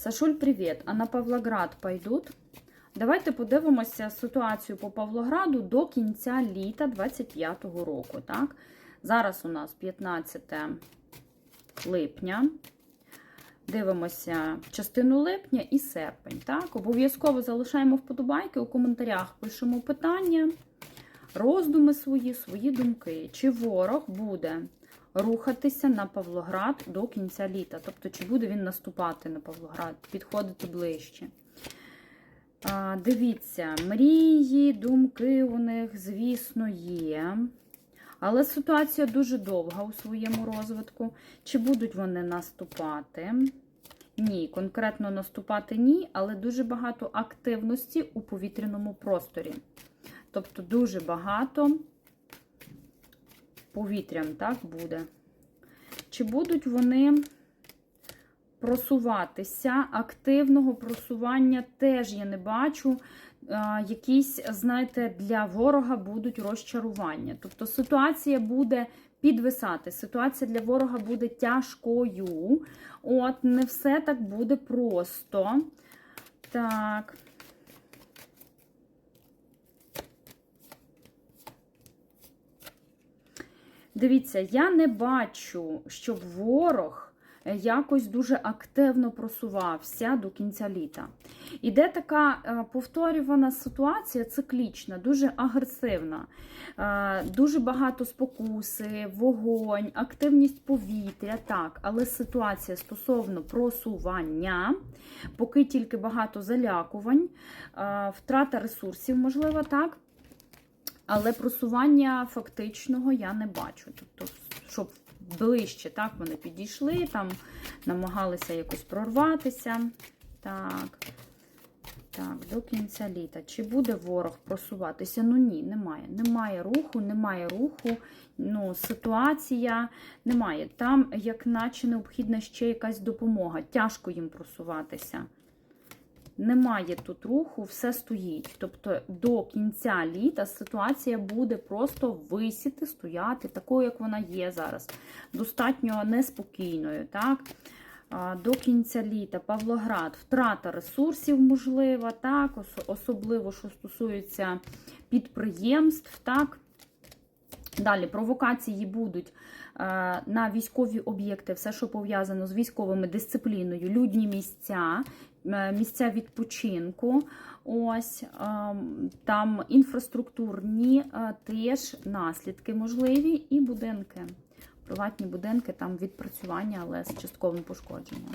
Сашуль, привіт. А на Павлоград пойдуть? Давайте подивимося ситуацію по Павлограду до кінця літа 25-го року. Так? Зараз у нас 15 липня. Дивимося частину липня і серпень. Так? Обов'язково залишаємо вподобайки, у коментарях пишемо питання, роздуми свої, свої думки. Чи ворог буде рухатися на Павлоград до кінця літа? Тобто, чи буде він наступати на Павлоград, підходити ближче? А, Дивіться, мрії, думки у них, звісно, є. Але ситуація дуже довга у своєму розвитку. Чи будуть вони наступати? Ні, конкретно наступати ні, але дуже багато активності у повітряному просторі. Тобто дуже багато повітрям так буде. Чи будуть вони просуватися? Активного просування теж я не бачу. Якісь, знаєте, для ворога будуть розчарування. Тобто ситуація буде підвисати. Ситуація для ворога буде тяжкою. От, не все так буде просто. Так. Дивіться, я не бачу, щоб ворог якось дуже активно просувався до кінця літа. Іде така е, повторювана ситуація, циклічна, дуже агресивна, Е, дуже багато спокуси, вогонь, активність повітря, так, але ситуація стосовно просування, поки тільки багато залякувань, е, втрата ресурсів, можливо, так. Але просування фактичного я не бачу. Тобто, щоб ближче так вони підійшли, там намагалися якось прорватися. Так, так, до кінця літа. Чи буде ворог просуватися? Ну ні, немає. Немає руху, немає руху. Ну, ситуація немає. Там, як наче необхідна ще якась допомога. Тяжко їм просуватися. Немає тут руху, все стоїть. Тобто до кінця літа ситуація буде просто висіти, стояти, такою, як вона є зараз. Достатньо неспокійною. так? До кінця літа Павлоград, втрата ресурсів можлива, так? особливо, що стосується підприємств. так? Далі провокації будуть е, на військові об'єкти, все, що пов'язано з військовими дисципліною, людні місця, е, місця відпочинку. Ось е, там інфраструктурні е, теж наслідки можливі, і будинки. Приватні будинки, там відпрацювання, але з частковим пошкодженням.